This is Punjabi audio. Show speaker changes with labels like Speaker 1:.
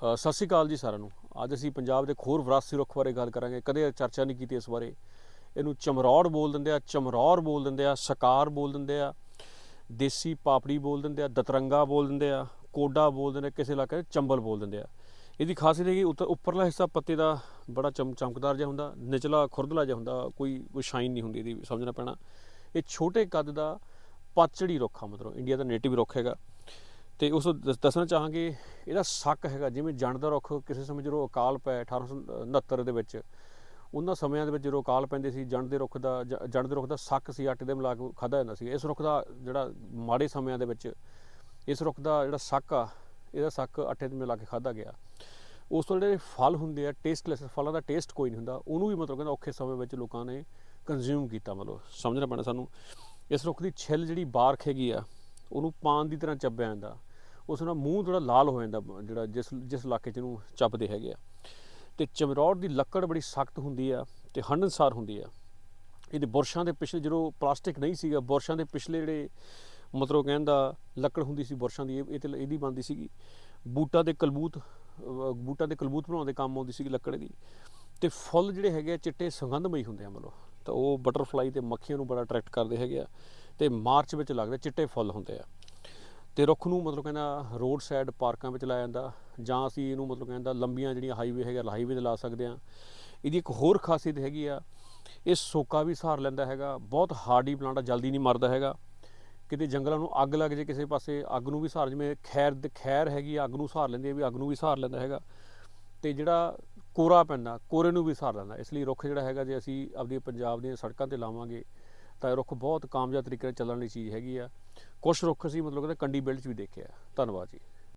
Speaker 1: ਸਤਿ ਸ਼੍ਰੀ ਅਕਾਲ ਜੀ ਸਾਰਿਆਂ ਨੂੰ। ਅੱਜ ਅਸੀਂ ਪੰਜਾਬ ਦੇ ਖੋਰ ਵਿਰਾਸਤੀ ਰੁੱਖ ਬਾਰੇ ਗੱਲ ਕਰਾਂਗੇ। ਕਦੇ ਚਰਚਾ ਨਹੀਂ ਕੀਤੀ ਇਸ ਬਾਰੇ। ਇਹਨੂੰ ਚਮਰੌੜ ਬੋਲ ਦਿੰਦੇ ਆ ਚਮਰੌਰ ਬੋਲ ਦਿੰਦੇ ਆ ਸਕਾਰ ਬੋਲ ਦਿੰਦੇ ਆ ਦੇਸੀ ਪਾਪੜੀ ਬੋਲ ਦਿੰਦੇ ਆ ਦਤਰੰਗਾ ਬੋਲ ਦਿੰਦੇ ਆ ਕੋਡਾ ਬੋਲ ਦਿੰਦੇ ਆ, ਕਿਸੇ ਇਲਾਕੇ 'ਚ ਚੰਬਲ ਬੋਲ ਦਿੰਦੇ ਆ। ਇਹਦੀ ਖਾਸੀਅਤ ਹੈ ਕਿ ਉੱਪਰਲਾ ਹਿੱਸਾ ਪੱਤੇ ਦਾ ਬੜਾ ਚਮ ਚਮਕਦਾਰ ਜਿਹਾ ਹੁੰਦਾ ਨਿਚਲਾ ਖੁਰਦਲਾ ਜਿਹਾ ਹੁੰਦਾ ਕੋਈ ਕੋਈ ਸ਼ਾਈਨ ਨਹੀਂ ਹੁੰਦੀ ਇਹਦੀ ਸਮਝਣਾ ਪੈਣਾ। ਇਹ ਛੋਟੇ ਕੱਦ ਦਾ ਪਾਚੜੀ ਰੁੱਖ ਆ ਮਤਲਬ ਇੰਡੀਆ ਦਾ ਨੇਟਿਵ ਰੁੱਖ ਹੈਗਾ। ਤੇ ਉਸ ਨੂੰ ਦੱਸਣਾ ਚਾਹਾਂਗੇ, ਇਹਦਾ ਸੱਕ ਹੈਗਾ, ਜਿਵੇਂ ਜੰਡ ਦਾ ਰੁੱਖ ਕਿਸੇ ਸਮੇਂ ਜਦੋਂ ਅਕਾਲ ਪੈ 1869 ਦੇ ਵਿੱਚ, ਉਹਨਾਂ ਸਮਿਆਂ ਦੇ ਵਿੱਚ ਜਦੋਂ ਅਕਾਲ ਪੈਂਦੇ ਸੀ, ਜੰਡ ਦੇ ਰੁੱਖ ਦਾ, ਜ- ਜੰਡ ਦੇ ਰੁੱਖ ਦਾ ਸੱਕ ਸੀ ਆਟੇ ਦੇ ਮਿਲਾ ਕੇ ਖਾਦਾ ਜਾਂਦਾ ਸੀ। ਇਸ ਰੁੱਖ ਦਾ ਜਿਹੜਾ ਮਾੜੇ ਸਮਿਆਂ ਦੇ ਵਿੱਚ, ਇਸ ਰੁੱਖ ਦਾ ਜਿਹੜਾ ਸੱਕ ਆ, ਇਹਦਾ ਸੱਕ ਆਟੇ ਦੇ ਮਿਲਾ ਕੇ ਖਾਦਾ ਗਿਆ। ਉਸ ਤੋਂ ਜਿਹੜੇ ਫਲ ਹੁੰਦੇ ਆ ਟੇਸਟਲੈਸ ਫਲਾਂ ਦਾ ਟੇਸਟ ਕੋਈ ਨਹੀਂ ਹੁੰਦਾ, ਉਹਨੂੰ ਵੀ ਮਤਲਬ ਕਹਿੰਦਾ ਔਖੇ ਸਮੇਂ ਵਿੱਚ ਲੋਕਾਂ ਨੇ ਕੰਜ਼ਿਊਮ ਕੀਤਾ, ਮਤਲਬ ਸਮਝਣਾ ਪੈਣਾ ਸਾਨੂੰ। ਇਸ ਰੁੱਖ ਦੀ ਛਿੱਲ ਜਿਹੜੀ ਬਾਰਖ ਹੈਗੀ ਆ, ਉਹਨੂੰ ਪਾਨ ਦੀ ਤਰ੍ਹਾਂ ਚੱਬਿਆ ਜਾਂਦਾ। ਉਸ ਨਾਲ ਮੂੰਹ ਥੋੜਾ ਲਾਲ ਹੋ ਜਾਂਦਾ, ਜਿਹੜਾ ਜਿਸ ਜਿਸ ਇਲਾਕੇ 'ਚ ਇਹਨੂੰ ਚੱਪਦੇ ਹੈਗੇ ਆ। ਤੇ ਚਮਰੌੜ ਦੀ ਲੱਕੜ ਬੜੀ ਸਖਤ ਹੁੰਦੀ ਆ ਤੇ ਹੰਢਣਸਾਰ ਹੁੰਦੀ ਆ। ਇਹਦੇ ਬੁਰਸ਼ਾਂ ਦੇ ਪਿਛਲੇ ਜਦੋਂ ਪਲਾਸਟਿਕ ਨਹੀਂ ਸੀਗਾ, ਬੁਰਸ਼ਾਂ ਦੇ ਪਿਛਲੇ ਜਿਹੜੇ ਮਤਲਬ ਕਹਿੰਦਾ ਲੱਕੜ ਹੁੰਦੀ ਸੀ ਬੁਰਸ਼ਾਂ ਦੀ, ਇਹ ਇਹ ਤੇ ਇਹਦੀ ਬਣਦੀ ਸੀਗੀ। ਬੂਟਾਂ ਦੇ ਕਲਬੂਤ, ਅਹ, ਬੂਟਾਂ ਦੇ ਕਲਬੂਤ ਬਣਾਉਣ ਦੇ ਕੰਮ ਆਉਂਦੀ ਸੀਗੀ ਲੱਕੜ ਦੀ। ਤੇ ਫੁੱਲ ਜਿਹੜੇ ਹੈਗੇ ਆ, ਚਿੱਟੇ ਸੁਗੰਧਮਈ ਹੁੰਦੇ ਆ ਮਤਲਬ। ਤਾਂ ਉਹ ਬਟਰਫਲਾਈ ਤੇ ਮੱਖੀਆਂ ਨੂੰ ਬੜਾ ਅਟਰੈਕਟ ਕਰਦੇ ਹੈਗੇ ਆ। ਤੇ ਮਾਰਚ ਵਿੱਚ ਲੱਗਦੇ ਚਿੱਟੇ ਫੁੱਲ ਹੁੰਦੇ ਆ। ਤੇ ਰੁੱਖ ਨੂੰ ਮਤਲਬ ਕਹਿੰਦਾ ਰੋਡ ਸਾਈਡ ਪਾਰਕਾਂ ਵਿੱਚ ਲਾਇਆ ਜਾਂਦਾ ਜਾਂ ਅਸੀਂ ਇਹਨੂੰ ਮਤਲਬ ਕਹਿੰਦਾ ਲੰਬੀਆਂ ਜਿਹੜੀਆਂ ਹਾਈਵੇ ਹੈਗਾ ਹਾਈਵੇ ਤੇ ਲਾ ਸਕਦੇ ਆ ਇਹਦੀ ਇੱਕ ਹੋਰ ਖਾਸੀਅਤ ਹੈਗੀ ਆ ਇਹ ਸੋਕਾ ਵੀ ਸਹਾਰ ਲੈਂਦਾ ਹੈਗਾ ਬਹੁਤ ਹਾਰਡੀ ਪਲਾਂਟ ਆ ਜਲਦੀ ਨਹੀਂ ਮਰਦਾ ਹੈਗਾ। ਕਿਤੇ ਜੰਗਲਾਂ ਨੂੰ ਅੱਗ ਲੱਗ ਜੇ ਕਿਸੇ ਪਾਸੇ ਅੱਗ ਨੂੰ ਵੀ ਸਹਾਰ ਜਿਵੇਂ ਖੈਰ ਖੈਰ ਹੈਗੀ ਆ, ਅੱਗ ਨੂੰ ਸਹਾਰ ਲੈਂਦੀ ਹੈ ਵੀ ਅੱਗ ਨੂੰ ਵੀ ਸਹਾਰ ਲੈਂਦਾ ਹੈਗਾ। ਤੇ ਜਿਹੜਾ ਕੋਰਾ ਪੈਂਦਾ ਕੋਰੇ ਨੂੰ ਵੀ ਸਹਾਰ ਲੈਂਦਾ ਇਸ ਲਈ ਰੁੱਖ ਜਿਹੜਾ ਹੈਗਾ ਜੇ ਅਸੀਂ ਆਪਣੀ ਪੰਜਾਬ ਦੀਆਂ ਸੜਕਾਂ ਤੇ ਲਾਵਾਂਗੇ ਤਾਂ ਰੁੱਖ ਬਹੁਤ ਕਾਮਯਾਬ ਤਰੀਕੇ ਨਾਲ ਚੱਲਣ ਵਾਲੀ ਚੀਜ਼ ਹੈਗੀ ਆ। ਕੁਝ ਰੁੱਖ ਅਸੀਂ ਮਤਲਬ ਕਹਿੰਦੇ ਕੰਡੀ ਬੈਲਟ 'ਚ ਵੀ ਦੇਖਿਆ ਧੰਨਵਾਦ ਜੀ।